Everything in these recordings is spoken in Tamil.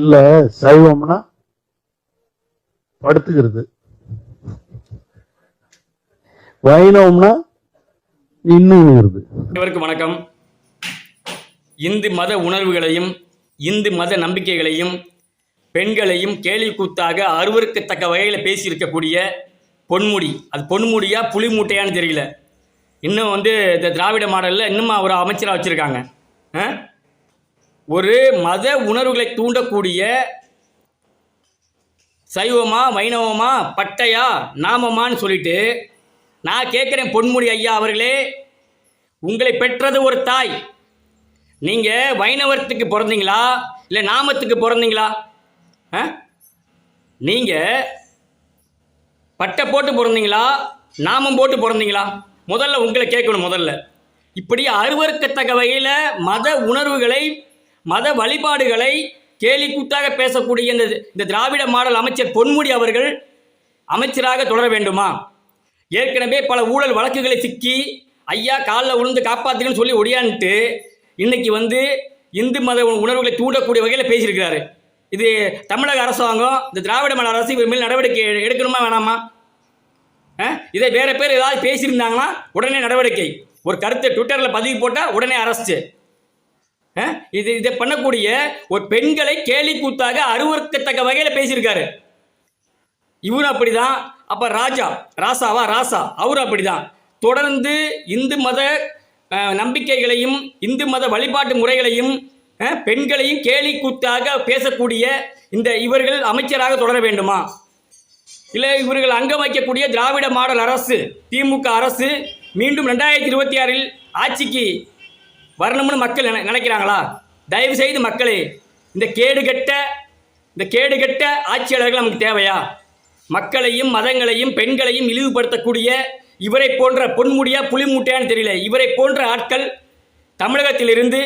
இல்ல சைவம்னா படுத்துக்கிறது. வைணவம்னா இன்னுங்கிறது அனைவருக்கும் வணக்கம். இந்து மத உணர்வுகளையும் இந்து மத நம்பிக்கைகளையும் பெண்களையும் கேலி கூத்தாக அருவருக்கத்தக்க வகையில் பேசியிருக்கக்கூடிய பொன்முடி. அது பொன்முடியா புலி மூட்டையான்னு தெரியல. இன்னும் வந்து இந்த திராவிட மாடலில் இன்னும் ஒரு அமைச்சராக வச்சுருக்காங்க. ஒரு மத உணர்வுகளை தூண்டக்கூடிய சைவமா வைணவமா பட்டையா நாமமான்னு சொல்லிட்டு நான் கேட்குறேன் பொன்முடி ஐயா அவர்களே உங்களை பெற்றது ஒரு தாய். நீங்கள் வைணவத்துக்கு பிறந்தீங்களா? இல்லை நாமத்துக்கு பிறந்தீங்களா? ஆ? நீங்கள் பட்டை போட்டு பிறந்தீங்களா? நாமம் போட்டு பிறந்தீங்களா? முதல்ல உங்களை கேட்கணும் முதல்ல. இப்படி அருவருக்கத்தக்க வகையில் மத உணர்வுகளை மத வழிபாடுகளை கேலிக்கூத்தாக பேசக்கூடிய இந்த இந்த திராவிட மாடல் அமைச்சர் பொன்முடி அவர்கள் அமைச்சராக தொடர வேண்டுமா? ஏற்கனவே பல ஊழல் வழக்குகளை சிக்கி ஐயா காலில் விழுந்து காப்பாத்துங்கன்னு சொல்லி ஒடியான்ட்டு இன்னைக்கு வந்து இந்து மத உணர்வுகளை தூண்டக்கூடிய வகையில் பேசியிருக்கிறாரு. இது தமிழக அரசாங்கம் இந்த திராவிட மாடல் அரசு இவர் மேல் நடவடிக்கை எடுக்கணுமா வேணாமா? இதே இதை வேற பேர் ஏதாவது பேசியிருந்தாங்கன்னா உடனே நடவடிக்கை. ஒரு கருத்தை ட்விட்டரில் பதிவு போட்டால் உடனே அரசு இது இதை பண்ணக்கூடிய ஒரு பெண்களை கேலி கூத்தாக அருவறுக்கத்தக்க வகையில் பேசியிருக்காரு. இவரும் அப்படிதான். அப்ப ராஜா ராசாவா? ராசா. அவரும் அப்படிதான். தொடர்ந்து இந்து மத நம்பிக்கைகளையும் இந்து மத வழிபாட்டு முறைகளையும் பெண்களையும் கேலி கூத்தாக பேசக்கூடிய இந்த இவர்கள் அமைச்சராக தொடர வேண்டுமா? இல்லை இவர்கள் அங்கம் வைக்கக்கூடிய திராவிட மாடல் அரசு திமுக அரசு மீண்டும் ரெண்டாயிரத்தி இருபத்தி ஆறில் ஆட்சிக்கு வரணும்னு மக்கள் நினைக்கிறாங்களா? தயவு செய்து மக்களே இந்த கேடுகட்ட இந்த கேடுகட்ட ஆட்சியாளர்கள் நமக்கு தேவையா? மக்களையும் மதங்களையும் பெண்களையும் இழிவுபடுத்தக்கூடிய இவரை போன்ற பொன்முடியா புலிமூட்டையான்னு தெரியல இவரை போன்ற ஆட்கள் தமிழகத்திலிருந்து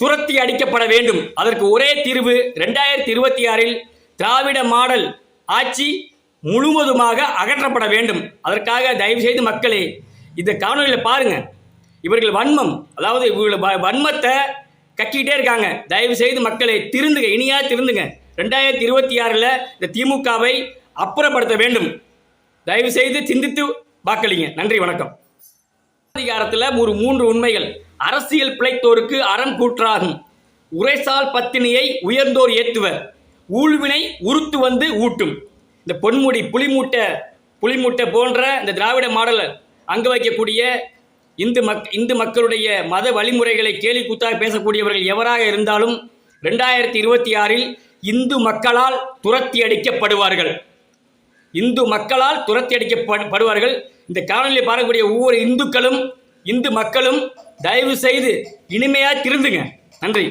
துரத்தி அடிக்கப்பட வேண்டும். அதற்கு ஒரே தீர்வு ரெண்டாயிரத்தி இருபத்தி ஆறில் திராவிட மாடல் ஆட்சி முழுவதுமாக அகற்றப்பட வேண்டும். அதற்காக தயவு செய்து மக்களே இந்த காணொலியில் பாருங்கள் இவர்கள் வன்மம் அதாவது இவர்கள் வ- வன்மத்தை கட்டிக்கிட்டே இருக்காங்க. தயவு செய்து மக்களை திருந்துங்க இனியா திருந்துங்க. ரெண்டாயிரத்தி இருபத்தி ஆறில் இந்த திமுகவை அப்புறப்படுத்த வேண்டும். தயவு செய்து சிந்தித்து வாக்களிங்க. நன்றி வணக்கம். அதிகாரத்தில் ஒரு மூன்று உண்மைகள். அரசியல் பிழைத்தோருக்கு அறம் கூற்றாகும். உரைசால் பத்தினியை உயர்ந்தோர் ஏத்துவர். ஊழ்வினை உருத்து வந்து ஊட்டும். இந்த பொன்முடி புலிமூட்டை புலிமூட்டை போன்ற இந்த திராவிட மாடலை அங்க வைக்கக்கூடிய இந்து மக் இந்து மக்களுடைய மத வழிமுறைகளை கேலி கூத்தாக பேசக்கூடியவர்கள் எவராக இருந்தாலும் ரெண்டாயிரத்தி இருபத்தி ஆறில் இந்து மக்களால் துரத்தி அடிக்கப்படுவார்கள் இந்து மக்களால் துரத்தி அடிக்கப்படுவார்கள் இந்த காணொலியை பார்க்கக்கூடிய ஒவ்வொரு இந்துக்களும் இந்து மக்களும் தயவு செய்து இனிமையாக திருந்துங்க. நன்றி.